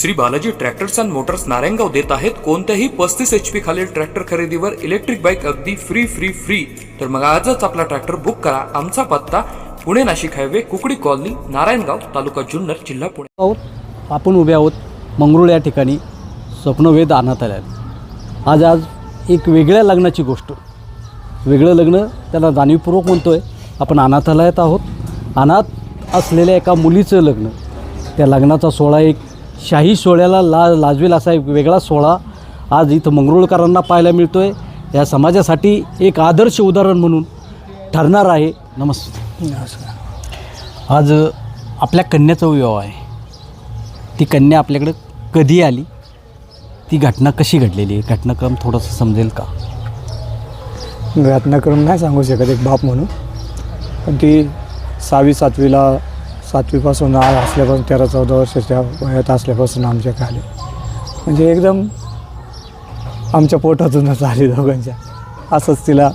Shri Balaji tractors and motors Narayangaon देत आहेत. कोणत्याही पस्तीस एच पी खालील ट्रॅक्टर खरेदीवर इलेक्ट्रिक बाईक अगदी फ्री फ्री फ्री तर मग आजच आपला ट्रॅक्टर बुक करा. आमचा पत्ता पुणे नाशिक हायवे कुकडी कॉलनी नारायणगाव तालुका जुन्नर जिल्हा पुणे. आहोत. आपण उभे आहोत मंगरुळ या ठिकाणी. स्वप्नवेद अनाथालयात. आज आज एक वेगळ्या लग्नाची गोष्ट. वेगळं लग्न त्याला जाणीवपूर्वक म्हणतो आहे आपण अनाथालयात आहोत. अनाथ असलेल्या एका मुलीचं लग्न. त्या लग्नाचा सोहळा एक शाही सोहळ्याला ला लाजवेल असा एक वेगळा सोहळा आज इथं मंगरुळकरांना पाहायला मिळतो आहे या समाजासाठी एक आदर्श उदाहरण म्हणून ठरणार आहे. नमस्ते आज अ, आपल्या कन्याचा विवाह आहे. ती कन्या आपल्याकडे कधी आली? ती घटना कशी घडलेली आहे? घटनाक्रम थोडंसं समजेल का? घटनाक्रम नाही सांगू शकत एक बाप म्हणून. पण ती सहावी सातवीला सातवीपासून आ असल्यापासून तेरा चौदा वर्षाच्या वयात असल्यापासून आमच्याकडे आली म्हणजे एकदम आमच्या पोटातूनच आली दोघांच्या. असंच तिला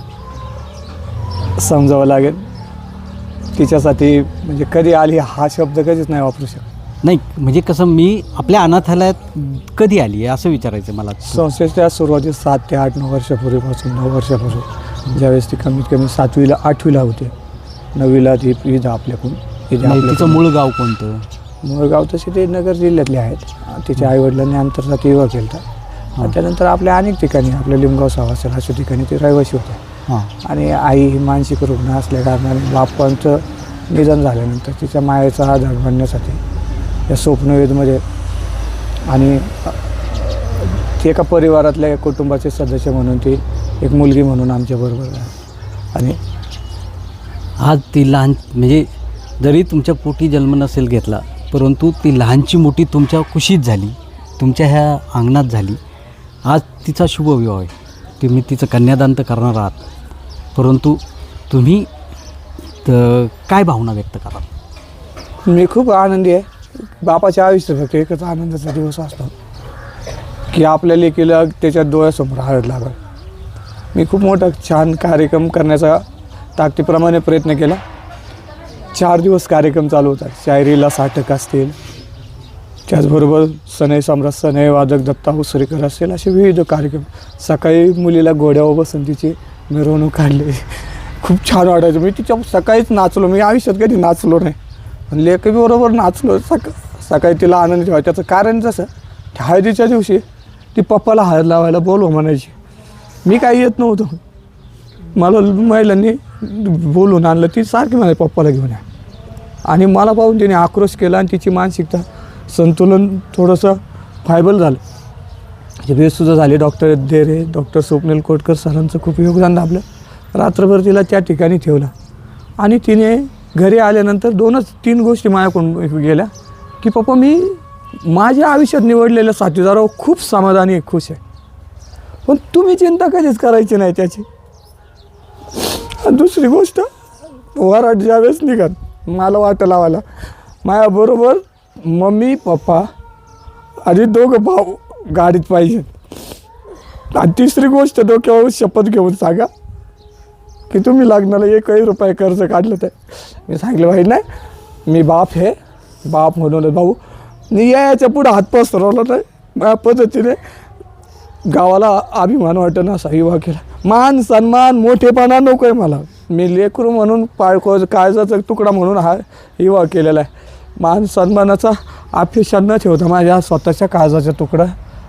समजावं लागेल. तिच्यासाठी म्हणजे कधी आली हा शब्द कधीच नाही वापरू शकत. नाही म्हणजे कसं मी आपल्या अनाथालयात कधी आली आहे असं विचारायचं मला. संस्थेच्या सुरुवातीस सात ते आठ नऊ वर्षापूर्वीपासून नऊ वर्षापूर्वी ज्यावेळेस ती कमीत कमी सातवीला आठवीला होते. नववीला ती ईद आपल्याकडून तिचं मूळ गाव कोणतं? मुळगाव तसे ते नगर जिल्ह्यातले आहेत. तिच्या आईवडिलांनी आंतरजातीय विवाह केला. त्यानंतर आपल्या अनेक ठिकाणी आपल्या लिमगाव सावासेल अशा ठिकाणी ते रहिवासी होते. आणि आई ही मानसिक रुग्ण असल्या कारणाने बापांचं निधन झाल्यानंतर तिच्या मायेचा आधार बनण्यासाठी या स्वप्नवेदमध्ये आणि ती एका परिवारातल्या एक कुटुंबाचे सदस्य म्हणून ती एक मुलगी म्हणून आमच्याबरोबर आणि आज ती लहान म्हणजे जरी तुमच्या पोटी जन्म नसेल घेतला परंतु ती लहानची मोठी तुमच्या कुशीत झाली तुमच्या ह्या अंगणात झाली. आज तिचा शुभविवाह आहे. तुम्ही तिचं कन्यादान तर करणार आहात. परंतु तुम्ही काय भावना व्यक्त कराल मी खूप आनंदी आहे. बापाच्या आयुष्य फक्त एकच आनंदाचा दिवस असतो की आपल्या लेकीला त्याच्या डोळ्यासमोर हळद लागल मी खूप मोठा छान कार्यक्रम करण्याचा ताकदीप्रमाणे प्रयत्न केला. चार दिवस कार्यक्रम चालू होता शायरीला साठक असतील. त्याचबरोबर सनई सम्राट सनई वादक दत्ता उसरेकर असेल असे विविध कार्यक्रम. सकाळी मुलीला घोड्यावर बसून तिची मिरवणूक काढली खूप छान वाटायचं. मी तिच्या सकाळीच नाचलो. मी आयुष्यात कधी नाचलो नाही. आणि लेखबरोबर नाचलो. सका सकाळी तिला आनंद ठेवा त्याचं कारण जसं हळदीच्या दिवशी ती पप्पाला हळद लावायला बोलव म्हणायची. मी काही येत नव्हतो. मला महिलांनी बोलून आणलं ती सारखी म्हणाली पप्पाला घेऊन या. आणि मला पाहून तिने आक्रोश केला आणि तिची मानसिकता संतुलन थोडंसं फायबल झालं. म्हणजे बेसुद्धा झाले. डॉक्टर देरे डॉक्टर स्वप्नील कोटकर सरांचं खूप योगदान लाभलं रात्रभर तिला त्या ठिकाणी ठेवलं. आणि तिने घरी आल्यानंतर दोनच तीन गोष्टी माझ्याकडून गेल्या की पप्पा मी माझ्या आयुष्यात निवडलेल्या साथीदारावर खूप समाधानी खुश आहे. पण तुम्ही चिंता कधीच करायची नाही त्याची. दुसरी गोष्ट वराट ज्यावेळेस निघाल मला वाट लावायला. माझ्याबरोबर मम्मी पप्पा आणि दोघं भाऊ गाडीत पाहिजे. आणि तिसरी गोष्ट डोक्यावर शपथ घेऊन सांगा की तुम्ही लग्नाला एकही रुपये कर्ज काढलं तर. मी सांगितलं भाई नाही मी बाप आहे बाप म्हणून भाऊ. मी याच्या पुढं हात पसरवला नाही. माझ्या पद्धतीने गावाला अभिमान वाटणं असा विवाह केला. मान सन्मान मोठेपणा नको आहे मला. मी लेकरू म्हणून पाळको काळजाचा तुकडा म्हणून हा विवाह केलेला आहे. मान सन्मानाचा अपेक्षा न ठेवता माझ्या स्वतःच्या काळजाचा तुकडा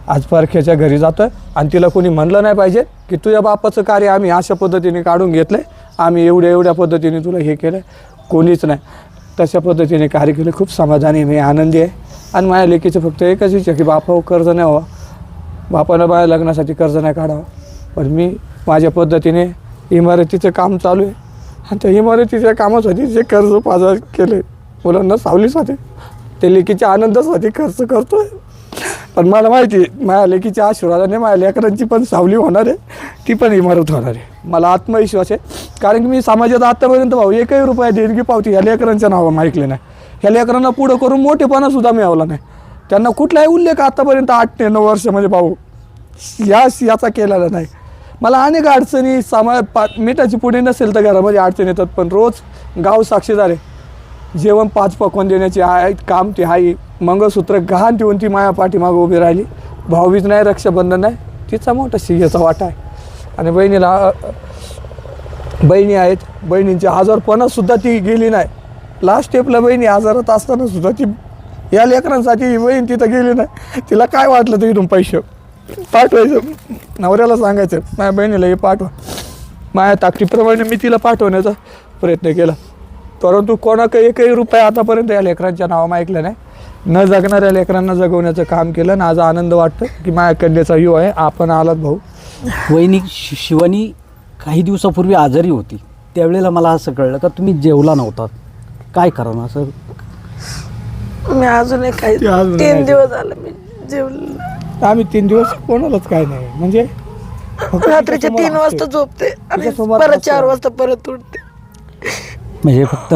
आज परख्याच्या घरी जातो आहे आणि तिला कोणी म्हणलं नाही पाहिजे की तुझ्या बापाचं कार्य आम्ही अशा पद्धतीने काढून घेतलं आहे आम्ही एवढ्या एवढ्या पद्धतीने तुला हे केलं आहे कोणीच नाही. तशा पद्धतीने कार्य केलं. खूप समाधानी आहे, मी आनंदी आहे. आणि माझ्या लेकीचं फक्त एकच इच्छा की बापावर कर्ज नाही व्हावं बापानं माझ्या लग्नासाठी कर्ज नाही काढावं. पण मी माझ्या पद्धतीने इमारतीचं काम चालू आहे. आणि त्या इमारतीच्या कामासाठी जे कर्ज पाजा केले मुलांना सावलीसाठी ते लेकीच्या आनंदासाठी खर्च करतो आहे पण मला माहिती आहे माझ्या लेकीच्या आशीर्वादाने माझ्या लेकरांची पण सावली होणार आहे ती पण इमारत होणार आहे. मला आत्मविश्वास आहे. कारण की मी समाजात आत्तापर्यंत भाऊ एकही रुपया देणगी पावती ह्या लेकरांच्या नावानं ऐकले नाही. ह्या लेकरांना पुढं करून मोठेपणासुद्धा मिळवला नाही. त्यांना कुठलाही उल्लेख आत्तापर्यंत आठ ते नऊ वर्षामध्ये भाऊ या याचा केलेला नाही. मला अनेक अडचणी सामा पा मिठाची पुढे नसेल तर घरामध्ये अडचणी येतात पण रोज गाव साक्षीदार आहे जेवण पाच पकवान देण्याची आहे काम ते आहे मंगळसूत्र गहाण ठेवून ती माया पाठीमागं उभी राहिली. भाऊबीज नाही रक्षाबंधन नाही. तिचा मोठा शिगेचा वाटा आहे. आणि बहिणीला बहिणी आहेत. बहिणींची आजारपणासुद्धा ती गेली नाही. लास्ट स्टेपला बहिणी आजारात असतानासुद्धा ती या लेकरांसाठी ही बहीण तिथं गेली नाही. तिला काय वाटलं तर इथून पैसे? पाठवायचं. नवऱ्याला सांगायचं माझ्या बहिणीला हे पाठवा. माझ्या ताकदीप्रमाणे मी तिला पाठवण्याचा प्रयत्न केला. परंतु कोणाकडे एकही रुपये आतापर्यंत या लेकरांच्या नावामा ऐकलं नाही. न जगणाऱ्या लेकरांना जगवण्याचं काम केलं आणि आज आनंद वाटतं की माझ्या कन्याचा युवा आहे. आपण आलात भाऊ. वहिनी शि- शिवानी काही दिवसापूर्वी आजारी होती. त्यावेळेला मला असं कळलं का तुम्ही जेवला नव्हता. काय कारण असं? मी अजूनही काही ते अजून तीन नाही दिवस झाले. मी जेवले आम्ही तीन दिवस कोणालाच काय नाही. म्हणजे फक्त रात्रीचे तिच्यासमोर तीन हसते. वाजता झोपते आणि तिच्यासमोर परत हसते. चार वाजता परत उठते. म्हणजे फक्त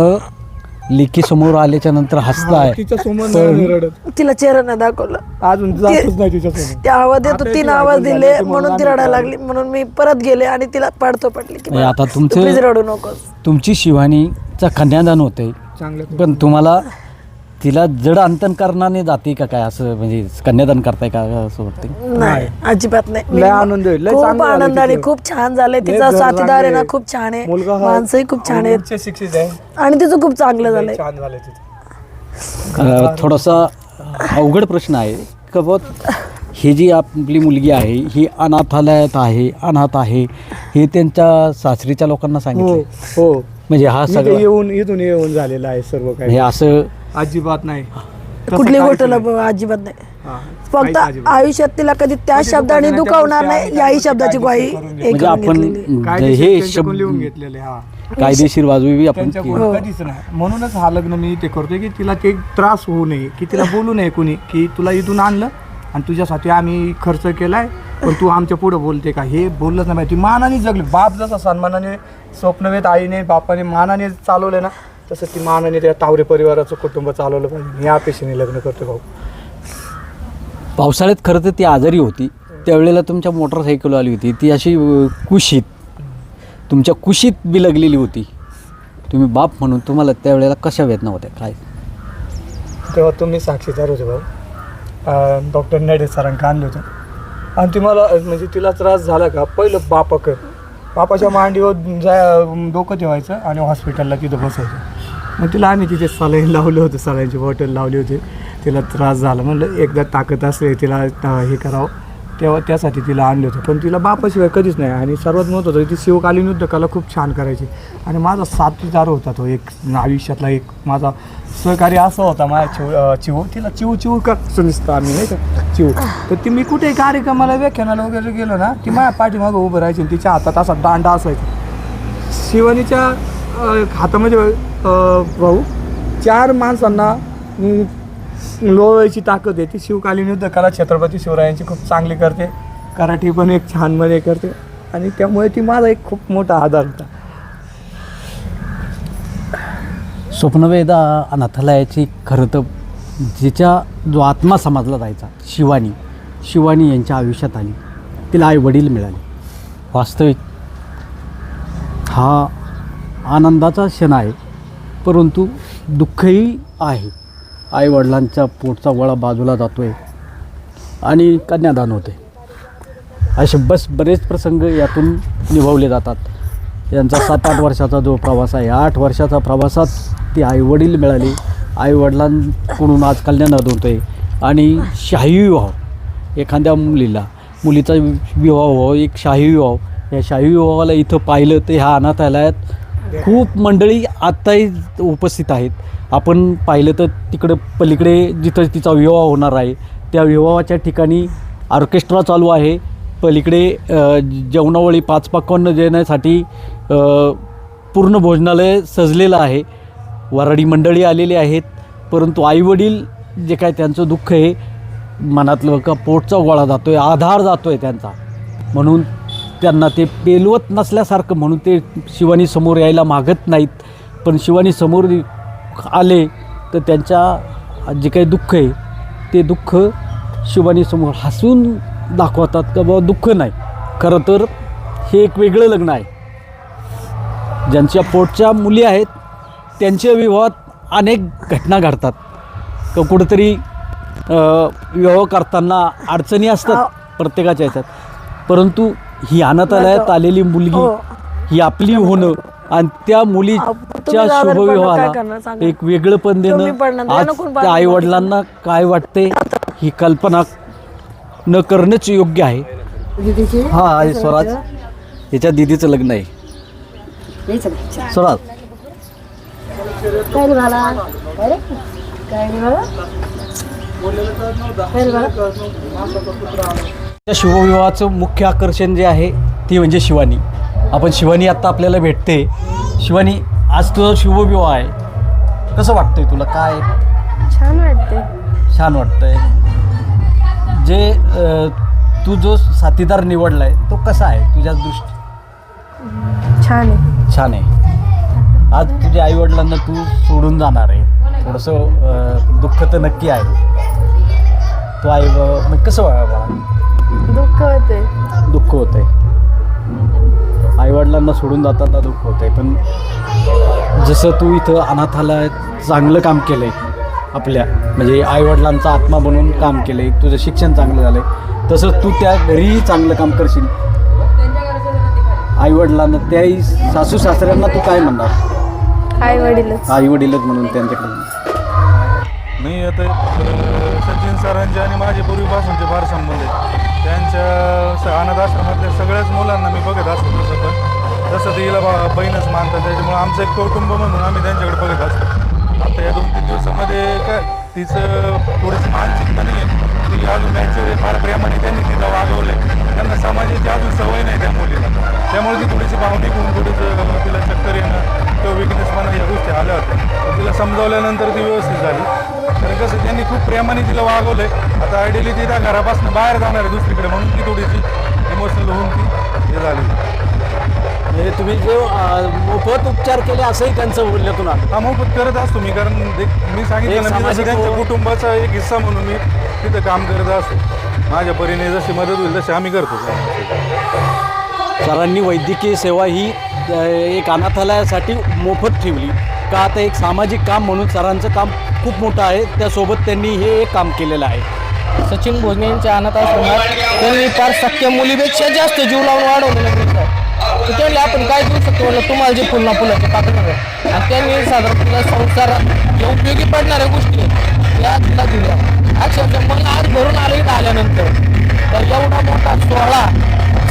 लेकी समोर आल्याच्यानंतर हसताय तिच्या समोर पण- नाही रडत. तिला चेहरा नाही दाखवला. अजून जातच नाही तिच्या समोर. ते आवाज येतो तीन आवाज दिले म्हणून म्हणून ती रडायला. लागली. म्हणून मी परत गेले आणि तिला पाडतो पडली की म्हणजे आता तुमचं- प्लीज रडू नकोस. तुमची शिवानीचं कन्यादान होते चांगलं पण तुम्हाला तिला जड अंतनकरणाने जाते का काय असं म्हणजे कन्यादान करताय का असं वाटतं नाही अजिबात नाही. लय आनंद आहे, लय खूप चांगलं झालं आनंदाने तिचं. खूप छान झालंय. लय तिचा साथीदार आहे ना. खूप छान आहे. मुलगा हा- माणसंही खूप छान आहेत. उच्च शिक्षित आहे. आणि तिचं खूप चांगलं लय झालंय छान झालं तिचं. अ, थोडासा अवघड प्रश्न आहे का बुवा ही जी आपली मुलगी आहे ही अनाथालयात आहे अनाथ आहे हे त्यांच्या सासरीच्या लोकांना हो सांगितलं हो. म्हणजे हा मी ते सगळं येऊन इथून येऊन झालेलं आहे सर्व हे काही असं अजिबात नाही तसं कुठली काहीच गोष्ट नाही. अजिबात नाही हा, फक्त. आयुष्यात तिला कधी त्या म्हणजे शब्दाने दुखावणार नाही याही शब्दाची ग्वाही करून हे म्हणजे आपण. कायदेशीर हे त्यांच्याकडून लिहून शब्द घेतलेले हा कायदेशीर बाजूबी आपण केलं. पुढं कधीच नाही म्हणूनच हा लग्न मी ते करतोय की तिला ते त्रास होऊ नये की तिला बोलू नये कुणी की तुला इथून आणलं आणि तुझ्यासाठी आम्ही खर्च केलाय पण तू आमच्या पुढं बोलते का? हे बोललंच नाही पाहिजे. ती मानाने जगली. बाप जसा सन्मानाने स्वप्नवेत आईने बापाने मानाने चालवलं ना तसं ती मानाने त्या तावरे परिवाराचं कुटुंब चालवलं पाहिजे या अपेक्षेने लग्न करतो भाऊ. पावसाळ्यात खरं तर ती आजारी होती. त्यावेळेला तुमच्या मोटरसायकल आली होती. ती अशी कुशीत तुमच्या कुशीत बिलगलेली होती. तुम्ही बाप म्हणून तुम्हाला त्यावेळेला कशा वेदना होत्या? काय? तेव्हा तुम्ही साक्षीदार होते भाऊ. डॉक्टर नेडे सरांक आणलं होतं. आणि ती मला म्हणजे तिला त्रास झाला का पहिलं बापाकर बापाच्या मांडीवर जाय डोकं ठेवायचं आणि हॉस्पिटलला तिथं बसायचं. मग तिला आम्ही तिथे सलाईन लावलं होतं सलाईनची बॉटल लावली होती. तिला त्रास झाला. म्हणलं एकदा ताकद असले तिला हे करावं. तेव्हा त्यासाठी तिला आणलं होतं. पण तिला बापाशिवाय कधीच नाही. आणि सर्वात महत्त्वाचं ती शिवकालीन युद्धकला खूप छान करायची. आणि माझा साथीदार होता तो. एक आयुष्यातला एक माझा सहकारी असा होता माझ्या चिव चिवू चिव तिला चिवू चिवू का दिसतं आम्ही नाही का? चिवू. तर ती मी कुठे कार्यक्रमाला व्याख्यानाला वगैरे गेलो ना ती माझ्या पाठीमागं उभं राहायची आणि तिच्या हातात असा दांडा असायचा. शिवानीच्या हातामध्ये भाऊ चार माणसांना अं, ताकद आहे. ती शिवकालीन युद्ध कला छत्रपती शिवरायांची खूप चांगली करते. कराठी पण एक छानमध्ये करते. आणि त्यामुळे ती माझा एक खूप मोठा आधार होता. स्वप्नवेदा अनाथालयाची खरं तर जिच्या जो आत्मा समजला जायचा शिवानी शिवानी यांच्या आयुष्यात आली. तिला आई वडील मिळाले. वास्तविक हा आनंदाचा क्षण आहे परंतु दुःखही आहे. आईवडिलांच्या पोटचा वळा बाजूला जातो आहे आणि कन्यादान होते. असे बस बरेच प्रसंग यातून निभावले जातात. यांचा सात आठ वर्षाचा जो प्रवास आहे आठ वर्षाचा प्रवासात ती आईवडील मिळाली. आईवडिलांकडून आज कल्याणात होतो आहे आणि शाही विवाह एखाद्या मुलीला. मुलीचा विवाह व्हावं एक शाही विवाह. या शाही विवाहाला इथं पाहिलं तर ह्या अनाथालयात खूप मंडळी आत्ताही उपस्थित आहेत. आपण पाहिलं तर तिकडं पलीकडे जिथं तिचा विवाह होणार आहे त्या विवाहाच्या ठिकाणी ऑर्केस्ट्रा चालू आहे. पलीकडे जेवणावळी पाच पाकवान देण्यासाठी पूर्ण भोजनालय सजलेलं आहे. वराडी मंडळी आलेली आहेत. परंतु आईवडील जे काय त्यांचं दुःख आहे मनातलं का पोटचा गोळा जातो आहे आधार जातो आहे त्यांचा. म्हणून त्यांना ते पेलवत नसल्यासारखं म्हणून ते शिवानी समोर यायला मागत नाहीत. पण शिवानी समोर आले तर त्यांच्या जे काही दुःख आहे ते दुःख शिवानीसमोर हसून दाखवतात का बाबा दुःख नाही. खरं तर हे एक वेगळं लग्न आहे. ज्यांच्या पोटच्या मुली आहेत त्यांच्या विवाहात अनेक घटना घडतात. का कुठंतरी विवाह करताना अडचणी असतात प्रत्येकाच्या ह्याच्यात परंतु ही अनाथालयात आलेली मुलगी हो. ही आपली होणं आणि त्या मुलीच्या तुम्ही आजारी पडलं काय करणार शुभविवाहाला सांगा? एक वेगळं पण तुम्ही पडणार, देणं आज त्या आई वडिलांना काय वाटते ही कल्पना न करणंच योग्य आहे. हा आहे स्वराज. याच्या दिदीचं लग्न आहे. स्वराज. त्या शुभविवाहाचं मुख्य आकर्षण जे आहे ती म्हणजे शिवानी. आपण शिवानी आत्ता आपल्याला भेटते. शिवानी आज तुझा शुभविवाह आहे. कसं वाटतंय तुला? काय? छान वाटते छान वाटतंय. जे अ, तू जो साथीदार निवडला आहे तो कसा आहे तुझ्या दृष्टी? छान आहे. छान आहे. आज तुझ्या आईवडिलांना तू सोडून जाणार आहे. थोडंसं अ, दुःख तर नक्की आहे. तो आई मग कसं वा- वा- दुःख होते. दुःख होतंय. आईवडिलांना सोडून जाताना दुःख होतंय पण जसं तू इथं अनाथालयात चांगलं काम केलं आहे आपल्या म्हणजे आईवडिलांचा आत्मा बनून काम केलं आहे तुझं शिक्षण चांगलं झालं आहे तसं तू त्या घरीही चांगलं काम करशील. आईवडिलांना त्याही सासू सासऱ्यांना तू काय म्हणणार? आई वडीलच आईवडीलच म्हणून त्यांच्याकडे. मी आता सचिन सरांचे आणि माझे पूर्वीपासूनचे फार संबंध आहेत. त्यांच्या स- अनाथ आश्रमातल्या सगळ्याच मुलांना मी बघत असतो तसं पण. तसं ते हिला बा- बहीणच मानतात त्याच्यामुळे आमचं एक कुटुंब म्हणून आम्ही त्यांच्याकडे बघत असतो. आता या दोन तीन दिवसामध्ये काय तिचं थोडीशी मानसिकता नाही आहे ती अजून त्यांच्याकडे फार प्रेमाने त्यांनी तिला वागवलं आहे त्यांना समाजाची अजून सवय नाही त्या मुलीला. त्यामुळे ती थोडीशी भावनिक होऊन थोडीसं तिला चक्कर येणं किंवा विकनेसपणा या गोष्टी आल्या होत्या. तर तिला समजावल्यानंतर ती व्यवस्थित झाली. कसं त्यांनी खूप प्रेमाने तिला वागवलं आहे आता आयडियली ती त्या घरापासून बाहेर जाणार आहे दुसरीकडे म्हणून ती थोडीशी इमोशनल होऊन ती हे झाली. म्हणजे तुम्ही जो मोफत उपचार केले असंही त्यांचं बोलण्यातून आलं. हा मोफत करत असतो मी कारण मी सांगितलं ना त्यांच्या व- कुटुंबाचा एक हिस्सा म्हणून मी तिथं काम करत असतो. माझ्या परीने जशी मदत होईल तशी आम्ही करतो. सरांनी वैद्यकीय सेवा ही एक अनाथालयासाठी मोफत ठेवली. का आता एक सामाजिक काम म्हणून सरांचं काम खूप मोठं आहे. त्यासोबत त्यांनी हे एक काम केलेलं आहे. सचिन भोजने यांच्या अनाथ आश्रमात त्यांनी फार सख्या मुलीपेक्षा जास्त जीव लावून वाढवलेलं तर त्यांना आपण काय देऊ शकतो? म्हणलं तुम्हाला जे फुलना फुलाचे पाकड आणि त्यांनी साधारण संसार संसारात उपयोगी पडणाऱ्या गोष्टी या तिला दिल्या. अक्षरशः मन आज भरून आले आल्यानंतर. तर एवढा मोठा सोहळा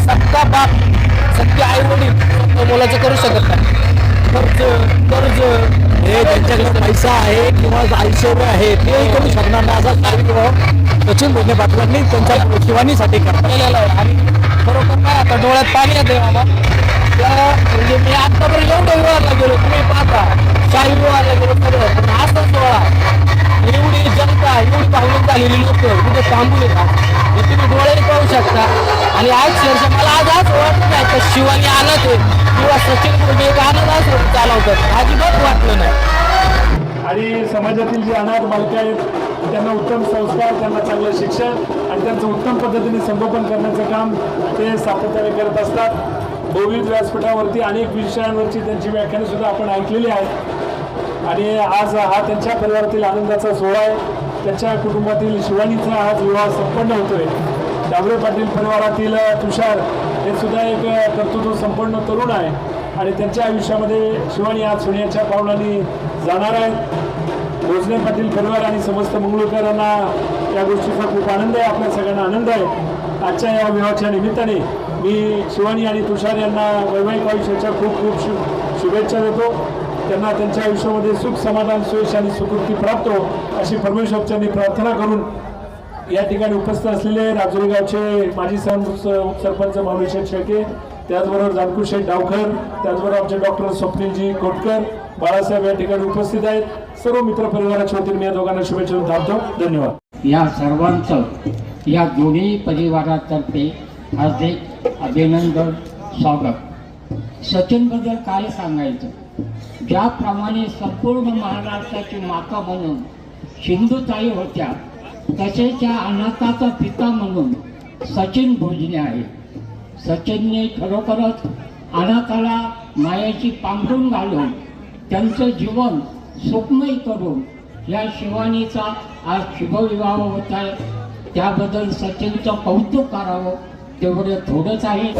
सक्का बाप सत्य आई वडील मुलाचं करू शकत नाही. कर्ज कर्ज. हे त्यांच्याकडे पैसा आहे किंवा ऐश्वर्य आहे ते करू शकणार नाही. असा कार्यक्रम सचिन भोजने पाटलांनी त्यांच्या शिवानीसाठी करतात. केलेला आहे. आणि खरोखर काय आता डोळ्यात पाणी येते बाबा त्या म्हणजे मी आतापर्यंत एवढं विवाहाला गेलो तुम्ही पाहता. शाही विवाहाला गेलो खरं पण असं सोहळा एवढी जनता एवढी भावनिक झालेली लोक तिथे थांबून येतात. हे तुम्ही डोळे पाहू शकता. आणि आज शेरशा मला आज आज वाटत नाही तर शिवानी आलं ते. किंवा सचिन कुर्मे एक आनंद चालवतात. अजिबात वाटलं नाही. आणि समाजातील जी अनाथ बालकं आहेत त्यांना उत्तम संस्कार त्यांना चांगलं शिक्षण आणि त्यांचं उत्तम पद्धतीने संगोपन करण्याचं काम ते सातत्याने करत असतात. गोविंद व्यासपीठावरती अनेक विषयांवरची त्यांची व्याख्याने सुद्धा आपण ऐकलेली आहेत. आणि आज हा त्यांच्या परिवारातील आनंदाचा सोहळा आहे. त्यांच्या कुटुंबातील शिवानीचा आज विवाह संपन्न होतोय. डाबरे पाटील परिवारातील तुषार हे सुद्धा एक कर्तृत्व संपन्न तरुण आहे आणि त्यांच्या आयुष्यामध्ये शिवानी आज सोन्याच्या पावलांनी जाणार आहेत. भोसले पाटील परिवार आणि समस्त मंगळूरकरांना या गोष्टीचा खूप आनंद आहे. आपल्या सगळ्यांना आनंद आहे. आजच्या या विवाहाच्या निमित्ताने मी शिवानी आणि तुषार यांना वैवाहिक आयुष्याच्या खूप खूप शु शुभेच्छा देतो. त्यांना त्यांच्या आयुष्यामध्ये सुख समाधान सुयश आणि सुकृती प्राप्त हो अशी परमेश्वरच्यांनी प्रार्थना करून या ठिकाणी उपस्थित असलेले राजुरी गावचे माजी सण उपसरपंच माऊलीशेठ शेळके त्याचबरोबर जानकुशेठ डावकर त्याचबरोबर आमचे डॉक्टर स्वप्नीलजी कोटकर बाळासाहेब या ठिकाणी उपस्थित आहेत. सर्व मित्रपरिवाराच्या वतीने या दोघांना शुभेच्छा थांबतो. धन्यवाद. या सर्वांचं या दोन्ही परिवारातर्फे हार्दिक अभिनंदन स्वागत. सचिनबद्दल काय सांगायचं? ज्याप्रमाणे संपूर्ण महाराष्ट्राची माता म्हणून सिंधुताई होत्या तसेच या अनाथाचा पिता म्हणून सचिन भोजने आहे. सचिनने खरोखरच अनाथाला मायाची पांघरून घालून त्यांचं जीवन सुखमय करून या शिवानीचा आज शुभविवाह होत आहे. त्याबद्दल सचिनचं कौतुक करावं तेवढं थोडंच आहे.